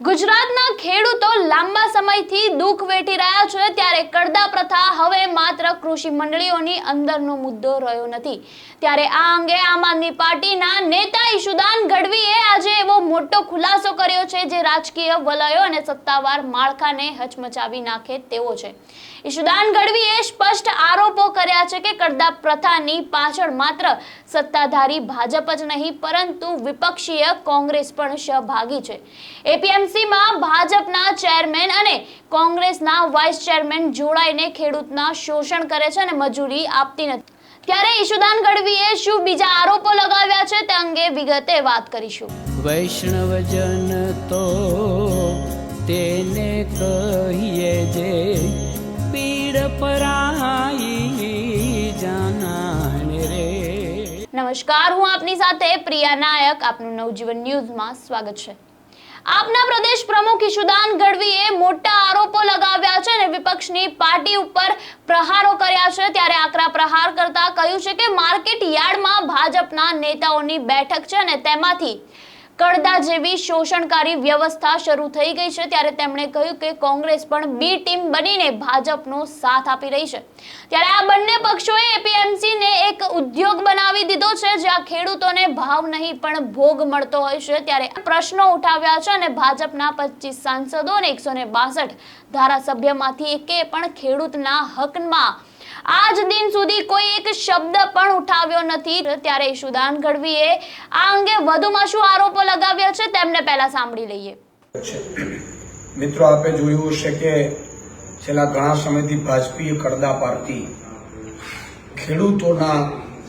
ગુજરાતના ખેડૂતો લાંબા સમયથી દુઃખ વેઠી રહ્યા છે, ત્યારે કરદા પ્રથા હવે માત્ર કૃષિ મંડળીઓની અંદરનો મુદ્દો રહ્યો નથી. ત્યારે આ અંગે આમ આદમી પાર્ટીના નેતા ઈશુદાન ગઢવીએ આજે એવો મોટો ખુલાસો કર્યો છે, જે રાજકીય વલયો અને સત્તાવાર માળખાને હચમચાવી નાખે તેવો છે. ઈશુદાન ગઢવીએ સ્પષ્ટ આરોપો કર્યા છે કે કરદા પ્રથાની પાછળ માત્ર સત્તાધારી ભાજપ જ નહીં, પરંતુ વિપક્ષીય કોંગ્રેસ પણ સહભાગી છે. એપીએમસીમાં ભાજપના ચેરમેન અને કોંગ્રેસના વાઇસ ચેરમેન જોડાઈને ખેડૂતના શોષણ કરે છે અને મજૂરી આપતી નથી. ત્યારે ઈશુદાન ગઢવીએ શું બીજા આરોપો લગાવ્યા છે તે અંગે વિગતે વાત કરીશું. વૈષ્ણવજન તો નમસ્કાર, હું આપની સાથે પ્રિયા નાયક. આપનું નવજીવન ન્યૂઝમાં સ્વાગત છે. આપના પ્રદેશ પ્રમુખ ઈશુદાન ગઢવીએ મોટા આરોપો લગાવ્યા છે અને વિપક્ષની પાર્ટી ઉપર પ્રહારો કર્યા છે. ત્યારે આકરા પ્રહાર કરતા કહ્યું છે કે માર્કેટ યાર્ડમાં ભાજપના નેતાઓની બેઠક છે અને તેમાંથી કડદા જેવી શોષણકારી વ્યવસ્થા શરૂ થઈ ગઈ છે. ત્યારે તેમણે કહ્યું કે કોંગ્રેસ પણ બી ટીમ બનીને ભાજપનો સાથ આપી રહી છે. ત્યારે આ બંને પક્ષોએ એપીએમસી ને એક ઉદ્યોગ બનાવી દીધો છે, જ્યાં ખેડૂતોને ભાવ નહીં પણ ભોગ મળતો હોય છે. ત્યારે પ્રશ્નો ઉઠાવ્યા છે અને ભાજપના પચીસ સાંસદો અને એકસો ને બાસઠ ધારાસભ્યમાંથી એકે પણ ખેડૂતના હકમાં આજ દિન સુધી કોઈ એક શબ્દ પણ ઉઠાવ્યો નથી. ત્યારે ઈશુદાન ગઢવીએ આ અંગે વધુમાં શું આરોપો લગાવ્યા છે તેમને પહેલા સાંભળી લઈએ. મિત્રો, આપે જોયું હશે કે છેલ્લા ઘણા સમયથી ભાજપીય કરદા પાર્ટી ખેડૂતોના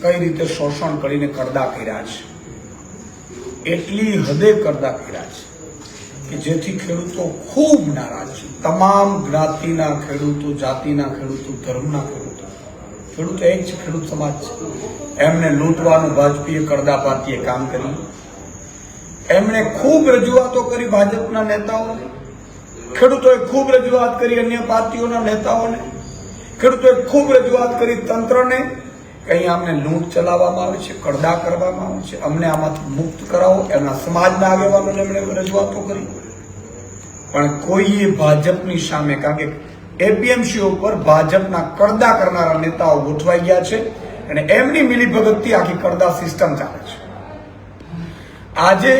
કઈ રીતે શોષણ કરીને કરદા કર્યા છે. એટલી હદે કરદા કર્યા છે કે જેથી ખેડૂતો ખૂબ નારાજ છે. તમામ જ્ઞાતિના ખેડૂતો, જાતિના ખેડૂતો, ધર્મના ખેડૂતો ખેડૂતો એ છે ખેડૂત સમાજ છે. એમને લૂંટવાનું ભાજપીએ કરદા પાર્ટીએ કામ કર્યું. એમણે ખૂબ રજૂઆતો કરી ભાજપના નેતાઓને. ખેડૂતોએ ખૂબ રજૂઆત કરી અન્ય પાર્ટીઓના નેતાઓને. ખેડૂતોએ ખૂબ રજૂઆત કરી તંત્રને કે અહીંયા અમને લૂંટ ચલાવવામાં આવે છે, કરદા કરવામાં આવે છે. અમને આમાંથી મુક્ત કરાવો. એમના સમાજના આગેવાનોને એમણે રજૂઆતો કરી. પણ કોઈએ ભાજપની સામે કારણ કે એપીએમસી ઉપર ભાજપના કરદા કરનારા નેતાઓ ગોઠવાઈ ગયા છે અને એમની મિલીભગતથી આખી કરદા સિસ્ટમ ચાલે છે. આજે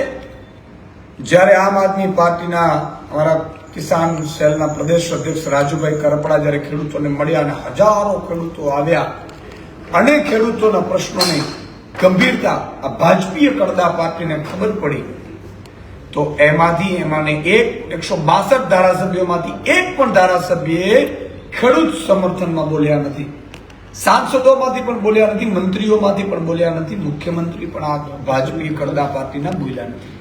જ્યારે આમ આદમી પાર્ટીના અમારા કિસાન સેલના પ્રદેશ અધ્યક્ષ રાજુભાઈ કરપડા જ્યારે ખેડૂતોને મળ્યા અને હજારો ખેડૂતો આવ્યા અને ખેડૂતોના પ્રશ્નોની ગંભીરતા આ ભાજપીય કરદા પાર્ટીને ખબર પડી. તો એમાંથી એમાંને એક, એકસો બાસઠ ધારાસભ્યોમાંથી એક પણ ધારાસભ્યએ ખેડૂત સમર્થનમાં બોલ્યા નથી. સાંસદોમાંથી પણ બોલ્યા નથી, મંત્રીઓમાંથી પણ બોલ્યા નથી, મુખ્યમંત્રી પણ આ ભાજપી કરદા પાર્ટીના બોલ્યા નથી.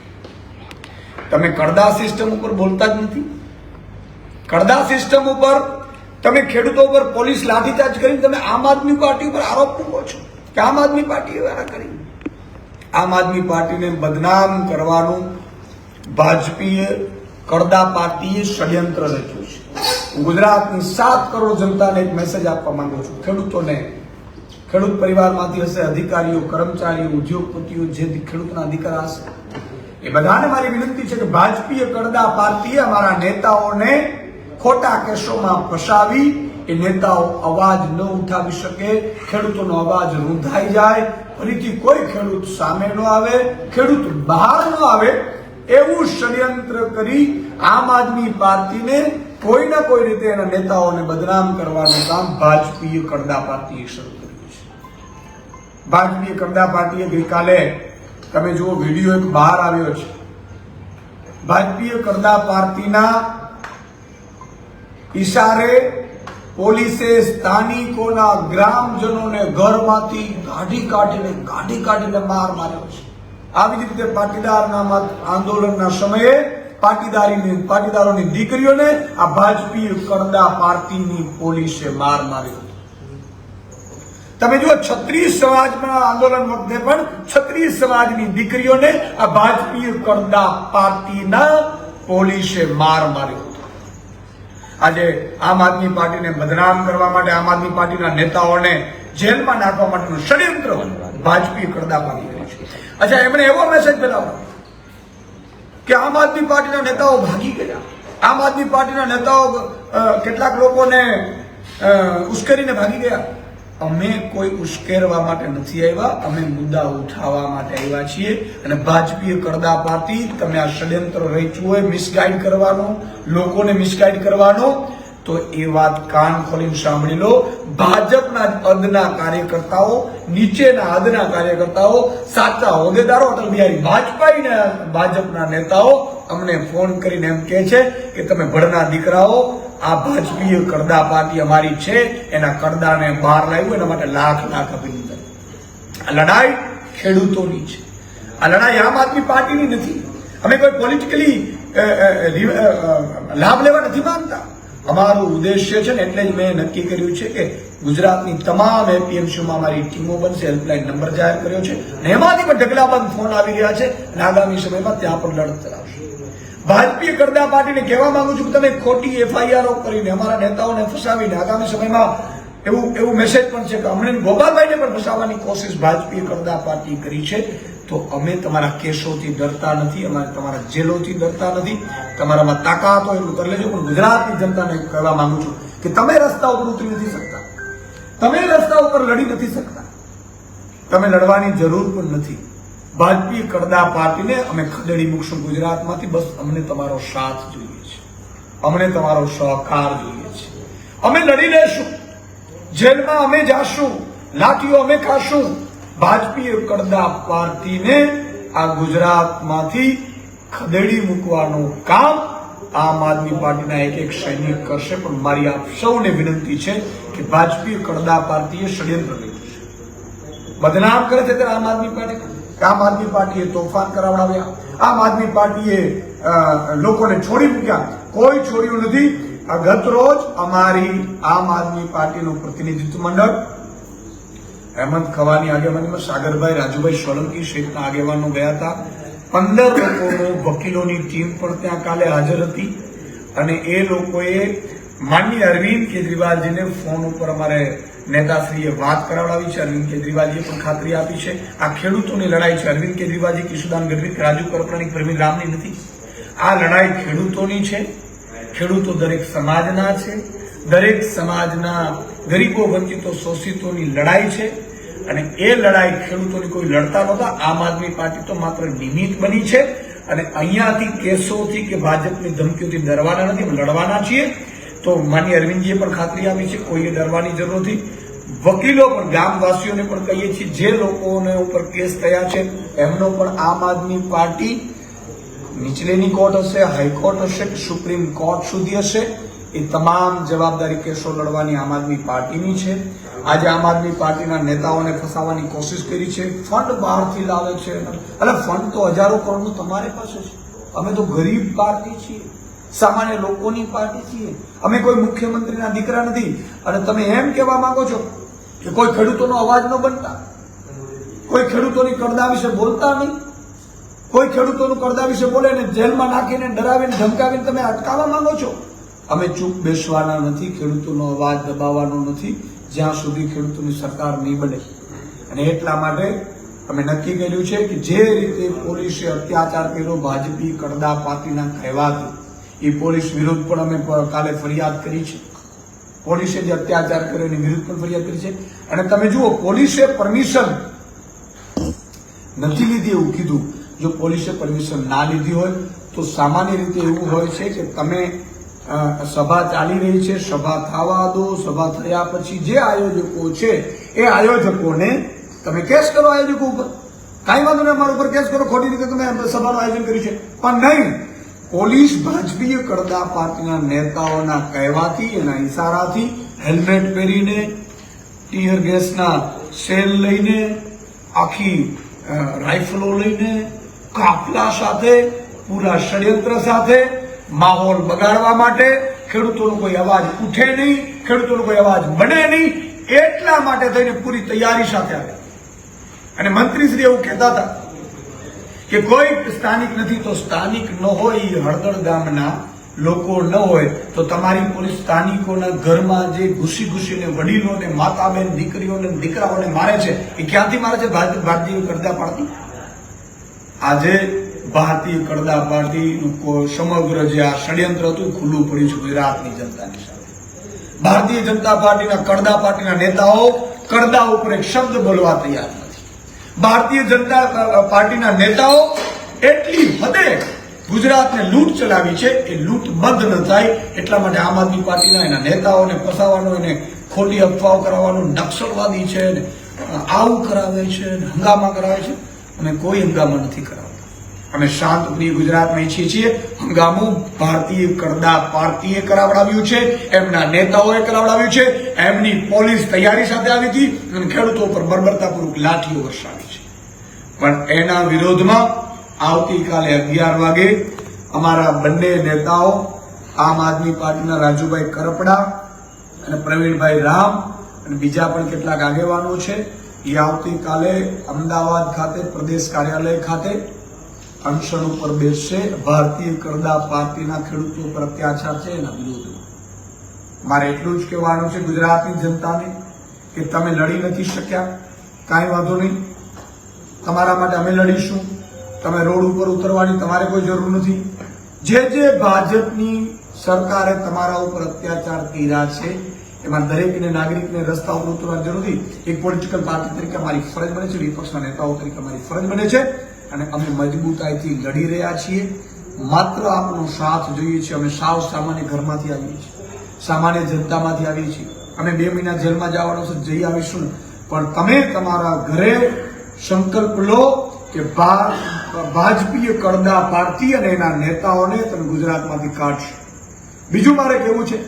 તમે કરદા સિસ્ટમ ઉપર બોલતા જ નથી. કરદા સિસ્ટમ ઉપર તમે ખેડૂતો ઉપર પોલીસ લાઠીચાર્જ કરીને તમે આમ આદમી પાર્ટી ઉપર આરોપ મૂકો છો કે આમ આદમી પાર્ટીએ વારા કરી. આમ આદમી પાર્ટીને બદનામ કરવાનું ભાજપીય કરદા પાર્ટીએ ષડયંત્ર રચ્યું છે. હું ગુજરાતની સાત કરોડ જનતાને એક મેસેજ આપવા માંગુ છું. ખેડૂતોને, ખેડૂત પરિવારમાંથી હશે, અધિકારીઓ, કર્મચારીઓ, ઉદ્યોગપતિઓ, જે ખેડૂતના અધિકાર હશે. એ બધાને મારી વિનંતી છે કે ભાજપીય કરદા પાર્ટીએ અમારા નેતાઓને ખોટા કેસોમાં ફસાવી, એ નેતાઓ અવાજ ન ઉઠાવી શકે, ખેડૂતોનો અવાજ રૂંધાઈ જાય, ફરીથી કોઈ ખેડૂત સામે ન આવે, ખેડૂત બહાર ન આવે એવું ષડયંત્ર કરી આમ આદમી પાર્ટીને કોઈ ના કોઈ રીતે એના નેતાઓને બદનામ કરવાનું કામ ભાજપીય કરદા પાર્ટીએ શરૂ કર્યું છે. ભાજપીય કરદા પાર્ટીએ ગઈકાલે, તમે જુઓ વીડિયો એક બહાર આવ્યો છે. ભાજપીય કરદા પાર્ટીના ઈશારે પોલીસે સ્થાનિકોના ગ્રામજનોને ઘરમાંથી કાઢી કાઢીને કાઢી કાઢીને માર માર્યો છે. આવી જ રીતે પાટીદારના આંદોલનના સમયે પાટીદારીની પાટીદારોની દીકરીઓને આ ભાજપી કરદા પાર્ટીની પોલીસે માર માર્યો. તમે જુઓ, છત્રીસ સમાજના આંદોલન વખતે પણ છત્રીસ સમાજની દીકરીઓને આ ભાજપી કરદા પાર્ટીના પોલીસે માર માર્યો. આજે આમ આદમી પાર્ટીને બદનામ કરવા માટે આમ આદમી પાર્ટીના નેતાઓને જેલમાં નાખવા માટેનું ષડયંત્ર ભાજપી કરદા પાર્ટી અચ્છા એમણે એવો મેસેજ બનાવ્યો કે આમ આદમી પાર્ટીના નેતાઓ ભાગી ગયા. આમ આદમી પાર્ટીના નેતાઓ કેટલાક લોકોને ઉશ્કેરીને ભાગી ગયા. અમે કોઈ ઉશ્કેરવા માટે નથી આવ્યા. અમે મુદ્દા ઉઠાવવા માટે આવ્યા છીએ અને ભાજપીય કરદા પાર્ટી, તમે આ ષડયંત્ર રચ્યું હોય મિસગાઈડ કરવાનો, લોકોને મિસગાઈડ કરવાનો તો એ વાત કાન ખોલીને સાંભળી લો. ભાજપના અદના કાર્યકર્તાઓ, નીચેના અદના કાર્યકર્તાઓ, સાચા હોદ્દેદારો અટલ બિહારી વાજપેયીના ભાજપના નેતાઓ અમને ફોન કરીને એમ કહે છે કે તમે ભણના દીકરાઓ, આ ભાજપીય કરદા પાર્ટી અમારી છે, એના કરદાને બહાર લાવ્યું, એના માટે લાખ લાખ અભિનંદન. આ લડાઈ ખેડૂતોની છે. આ લડાઈ આમ આદમી પાર્ટીની નથી. અમે કોઈ પોલિટિકલી લાભ લેવા નથી માંગતા. અમારું ઉદ્દેશ્ય છે ને એટલે જ મેં નક્કી કર્યું છે કે ગુજરાતની તમામ એપીએમસીમાં અમારી ટીમો બનશે હેલ્પલાઇન નંબર જાહેર કર્યો છે એમાંથી પણ ઢગલાબંધ ફોન આવી રહ્યા છે અને આગામી સમયમાં ત્યાં પણ લડત કરાવશે ભાજપીય કરદા પાર્ટીને કહેવા માંગુ છું કે તમે ખોટી એફઆઈઆરો કરીને અમારા નેતાઓને ફસાવીને આગામી સમયમાં એવું એવું મેસેજ પણ છે કે અમને ગોપાલભાઈને પણ ફસાવવાની કોશિશ ભાજપીય કરદા પાર્ટી કરી છે. તો અમે તમારા કેસોથી ડરતા નથી, અમારે તમારા જેલોથી ડરતા નથી, તમારામાં તાકાત હોય એટલું કરી લેજો, પણ ગુજરાતની જનતાને કહેવા માંગુ છું કે તમે રસ્તા ઉપર ઉતરી નથી શકતા. તમે રસ્તા ઉપર લડી નથી શકતા. તમે લડવાની જરૂર પણ નથી. ભાજપી કરદા પાર્ટીને અમે ખદેડી મૂકશું ગુજરાતમાંથી, બસ અમને તમારો સાથ જોઈએ છે. અમને તમારો સહકાર જોઈએ છે. અમે લડી લેશું. જેલમાં અમે જાશું, લાઠીઓ અમે ખાશું. ભાજપી કરદા પાર્ટીને આ ગુજરાતમાંથી ખદેડી મૂકવાનું કામ આમ આદમી પાર્ટીના એક એક સૈનિક કરશે. પણ મારી આપ સૌને વિનંતી છે કે ભાજપી કરદા પાર્ટીએ ષડયંત્ર કર્યું છે. બદનામ કરે છે ત્યારે આમ આદમી પાર્ટી આમ આદમી પાર્ટીએ તોફાન કરાવડાવ્યા. આમ આદમી પાર્ટીએ લોકોને છોડી મૂક્યા. કોઈ છોડ્યું નથી. આ ગત રોજ અમારી આમ આદમી પાર્ટીનું પ્રતિનિધિત્વ મંડળ હેમંત ખવાની આગેવાનીમાં સાગરભાઈ રાજુભાઈ સોલંકી સહિતના આગેવાનો ગયા હતા. પંદર લોકોનું વકીલોની ટીમ પણ ત્યાં કાલે હાજર હતી અને એ લોકોએ માનનીય અરવિંદ કેજરીવાલજીને ફોન ઉપર અમારે નેતાશ્રીએ વાત કરાવડાવી છે. અરવિંદ કેજરીવાલજીએ પણ ખાતરી આપી છે. આ ખેડૂતોની લડાઈ છે. અરવિંદ કેજરીવાલજી, કિશુદાન ગઢવી, રાજુ કરપરાણી પ્રવીણ રામની નથી. આ લડાઈ ખેડૂતોની છે. ખેડૂતો દરેક સમાજના છે. દરેક સમાજના ગરીબો વંચિતો શોષિતોની લડાઈ છે અને એ લડાઈ ખેડૂતોની કોઈ લડતા નહોતા. આમ આદમી પાર્ટી તો માત્ર નિમિત્ત બની છે અને અહીંયાથી કેસોથી કે ભાજપની ધમકીઓથી ડરવાના નથી લડવાના છીએ. તો માન્ય અરવિંદજીએ પણ ખાતરી આપી છે કોઈએ ડરવાની જરૂર નથી. વકીલો પણ, ગામવાસીઓને પણ કહીએ છીએ, જે લોકોને ઉપર કેસ થયા છે, એમનો પણ આમ આદમી પાર્ટી નીચલેની કોર્ટ હશે, હાઈકોર્ટ હશે સુપ્રીમ કોર્ટ સુધી હશે? એ તમામ જવાબદારી કેસો લડવાની આમ આદમી પાર્ટીની છે. આજે આમ આદમી પાર્ટીના નેતાઓને ફસાવવાની કોશિશ કરી છે. ફંડ બહારથી લાવે છે. એટલે ફંડ તો હજારો કરોડનું તમારી પાસે છે. અમે તો ગરીબ પાર્ટી છીએ. સામાન્ય લોકોની પાર્ટી છીએ. અમે કોઈ મુખ્યમંત્રીના દીકરા નથી. અને તમે એમ કહેવા માંગો છો કે કોઈ ખેડૂતોનો અવાજ ન બનતા? કોઈ ખેડૂતોની કરદા વિશે બોલતા નહીં? કોઈ ખેડૂતોનું કરદા વિશે બોલે ને જેલમાં નાખીને ડરાવીને ધમકાવીને તમે અટકાવવા માંગો છો? અમે ચૂપ બેસવાના નથી, ખેડૂતોનો અવાજ દબાવવાનો નથી, જ્યાં સુધી ખેડૂતોની સરકાર નહીં બને. અને એટલા માટે અમે નક્કી કર્યું છે કે જે રીતે પોલીસે અત્યાચાર કર્યો, ભાજપી કરદા પાર્ટીના કહેવાથી, એ પોલીસ વિરુદ્ધ પણ અમે કાલે ફરિયાદ કરી છે. પોલીસે જે અત્યાચાર કર્યો એની વિરુદ્ધ પણ ફરિયાદ કરી છે. અને તમે જુઓ, પોલીસે પરમિશન નથી લીધી એવું કીધું. જો પોલીસે પરમિશન ના લીધી હોય, તો સામાન્ય રીતે એવું હોય છે કે તમે સભા ચાલી રહી છે, સભા થવા દો, સભા થયા પછી જે આયોજકો છે, એ આયોજકોને તમે કેસ કરો આયોજકો ઉપર. કાંઈ વાંધો નહીં, અમારા ઉપર કેસ કરો, ખોટી રીતે તમે સભાનું આયોજન કર્યું છે. પણ નહીં, પોલીસ ભાજપીય કરદા પાર્ટીના નેતાઓના કહેવાથી, એના ઇશારાથી હેલ્મેટ પહેરીને, ટીયર ગેસના સેલ લઈને, આખી રાઇફલો લઈને, કાફલા સાથે, પૂરા ષડયંત્ર સાથે માહોલ બગાડવા માટે ખેડૂતોનો કોઈ અવાજ ઉઠે નહીં, ખેડૂતોનો કોઈ અવાજ બને નહીં, એટલા માટે થઈને પૂરી તૈયારી સાથે આવ્યા. અને મંત્રીશ્રી એવું કહેતા હતા કે કોઈ સ્થાનિક નથી તો સ્થાનિક ન હોય એ હળદર ગામના લોકો ન હોય, તો તમારી પોલીસ સ્થાનિકોના ઘરમાં જે ઘૂસી ઘૂસીને વડીલોને, માતાબેન, દીકરીઓને, દીકરાઓને મારે છે, એ ક્યાંથી મારે છે? ભારત- ભારતીય કરતા પાડતી? આજે ભારતીય કડદા પાર્ટીનું સમગ્ર જે આ ષડયંત્ર હતું ખુલ્લું પડ્યું છે ગુજરાતની જનતાની સામે. ભારતીય જનતા પાર્ટીના કડદા પાર્ટીના નેતાઓ કડદા ઉપર એક શબ્દ બોલવા તૈયાર નથી. ભારતીય જનતા પાર્ટીના નેતાઓ એટલી હદે ગુજરાતને લૂંટ ચલાવી છે એ લૂંટ બંધ ન થાય એટલા માટે આમ આદમી પાર્ટીના એના નેતાઓને ફસાવાનો એને ખોટી અફવાઓ કરાવવાનું નક્સલવાદી છે આવું કરાવે છે હંગામા કરાવે છે અને કોઈ હંગામા નથી કરાવતા. અમે શાંતપ્રિય ગુજરાતમાં ઈચ્છીએ છીએ. હંગામું ભારતીય કરદા પાર્ટીએ કરાવડાવ્યું છે. એમના નેતાઓએ કરાવડાવ્યું છે. એમની પોલીસ તૈયારી સાથે આવી હતી અને ખેડૂતો પર બર્બરતાપૂર્વક લાઠીઓ વરસાવી છે. પણ એના વિરોધમાં આવતીકાલે અગિયાર વાગે અમારા બંને નેતાઓ, આમ આદમી પાર્ટીના રાજુભાઈ કરપડા અને પ્રવીણભાઈ રામ અને બીજા પણ કેટલાક આગેવાનો છે, એ આવતીકાલે અમદાવાદ ખાતે પ્રદેશ કાર્યાલય ખાતે અનશન ઉપર બેસશે. ભારતીય કરદા પાર્ટીના ખેડૂતો પર અત્યાચાર છે એના વિરોધમાં. મારે એટલું જ કહેવાનું છે ગુજરાતની જનતાને કે તમે લડી નથી શક્યા. કાંઈ વાંધો નહીં. તમારા માટે અમે લડીશું. તમે રોડ ઉપર ઉતરવાની તમારે કોઈ જરૂર નથી. જે જે ભાજપની સરકારે તમારા ઉપર અત્યાચાર કર્યા છે, એમાં દરેકને નાગરિકને રસ્તા ઉપર ઉતરવાની જરૂર નથી. એક પોલિટિકલ પાર્ટી તરીકે મારી ફરજ બને છે, વિપક્ષના નેતાઓ તરીકે મારી ફરજ બને છે. અને અમે મજબૂતાઈથી લડી રહ્યા છીએ. માત્ર આપનો સાથ જોઈએ છીએ. અમે સાવ સામાન્ય ઘરમાંથી આવીએ છીએ. સામાન્ય જનતામાંથી આવીએ છીએ. અમે બે મહિના જેલમાં જવાનો છે, જઈ આવીશું પણ તમે તમારા ઘરે સંકલ્પ લો કે ભાજપીય કડદા પાર્ટી અને એના નેતાઓને તમે ગુજરાતમાંથી કાઢશો. બીજું મારે કહેવું છે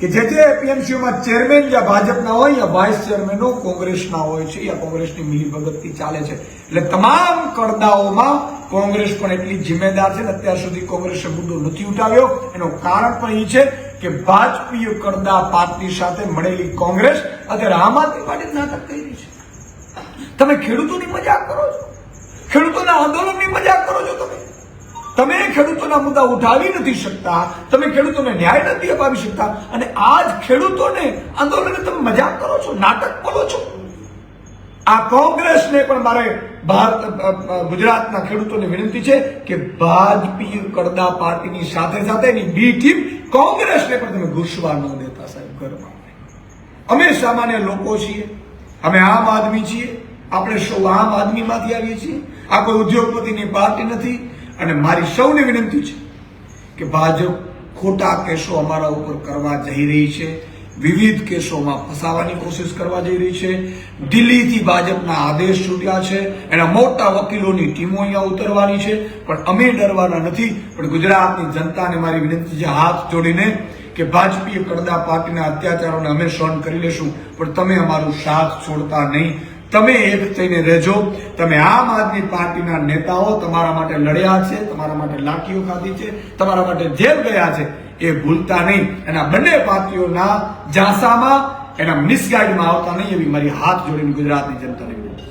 કે જે જે એપીએમસીઓમાં ચેરમેન યા ભાજપના હોય, યા વાઇસ ચેરમેનો કોંગ્રેસના હોય છે, યા કોંગ્રેસની મિલીભગતથી ચાલે છે. એટલે તમામ કરદાઓમાં કોંગ્રેસ પણ એટલી જિમ્મેદાર છે અત્યાર સુધી કોંગ્રેસે મુદ્દો નથી ઉઠાવ્યો. એનું કારણ પણ એ છે કે ભાજપીય કરદા પાર્ટી સાથે મળેલી કોંગ્રેસ અત્યારે આમ આદમી પાર્ટી નાટક કરી રહી છે. તમે ખેડૂતોની મજાક કરો છો? ખેડૂતોના આંદોલનની મજાક કરો છો તમે? તમે ખેડૂતોના મુદ્દા ઉઠાવી નથી શકતા, તમે ખેડૂતોને ન્યાય નથી અપાવી શકતા અને આજ ખેડૂતોને આંદોલનને તમે મજાક કરો છો, નાટક બોલો છો? આ કોંગ્રેસને પણ મારે ભારત ગુજરાતના ખેડૂતોને વિનંતી છે કે ભાજપી કડદા પાર્ટીની સાથે સાથે એની બી ટીમ કોંગ્રેસને પણ તમે ઘૂસવા ન દેતા સાહેબ, ઘરમાં. અમે સામાન્ય લોકો છીએ, અમે આમ આદમી છીએ, આપણે સૌ આમ આદમીમાંથી આવીએ છીએ. આ કોઈ ઉદ્યોગપતિની પાર્ટી નથી અને મારી સૌને વિનંતી છે કે ભાજપ ખોટા કેસો અમારા ઉપર કરવા જઈ રહી છે, વિવિધ કેસોમાં ફસાવાની કોશિશ કરવા જઈ રહી છે, દિલ્હીથી ભાજપના આદેશ છૂટ્યા છે, એના મોટા વકીલોની ટીમો અહીંયા ઉતરવાની છે, પણ અમે ડરવાના નથી, પણ ગુજરાતની જનતાને મારી વિનંતી છે હાથ જોડીને કે ભાજપીય કડદા પાર્ટીના અત્યાચારોને અમે સહન કરી લેશું, પણ તમે અમારું સાથ છોડતા નહીં તમે એક થઈને રહેજો. તમે આમ આદમી પાર્ટીના નેતાઓ તમારા માટે લડ્યા છે, તમારા માટે લાઠીઓ ખાધી છે, તમારા માટે જેલ ગયા છે, એ ભૂલતા નહીં. એના બંને પાર્ટીઓના જાસામાં એના મિસગાઈડમાં આવતા નહીં એવી મારી હાથ જોડીને ગુજરાતની જનતાને વિનંતી.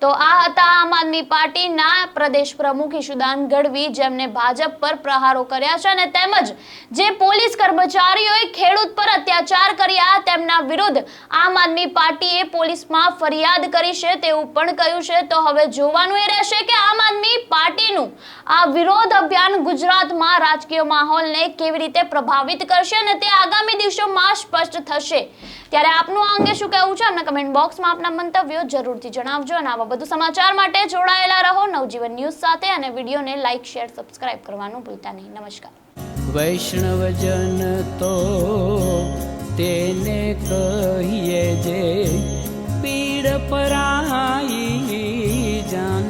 તો આ હતા આમ આદમી પાર્ટીના પ્રદેશ પ્રમુખ ઈશુદાન ગઢવી, જેમને ભાજપ પર પ્રહારો કર્યા છે અને તેમજ જે પોલીસ કર્મચારીઓએ ખેડૂત પર અત્યાચાર કર્યા, તેમના વિરુદ્ધ આમ આદમી પાર્ટીએ પોલીસમાં ફરિયાદ કરી છે તેવું પણ કહ્યું છે. તો હવે જોવાનું એ રહેશે કે આમ આદમી પાર્ટીનું આ વિરોધ અભિયાન ગુજરાતમાં રાજકીય માહોલને કેવી રીતે પ્રભાવિત કરશે અને તે આગામી દિવસોમાં સ્પષ્ટ થશે. ત્યારે આપનું આ અંગે શું કહેવું છે? અમને કમેન્ટ બોક્સમાં આપના મંતવ્યો જરૂરથી જણાવજો અને આવા આવા વધુ સમાચાર માટે જોડાયેલા રહો નવજીવન ન્યૂઝ સાથે અને વિડીયોને લાઇક, શેર, સબસ્ક્રાઇબ કરવાનું ભૂલતા નહીં. નમસ્કાર. વૈષ્ણવજન તો તેને કહીએ જે પીડ પરાઈ જાન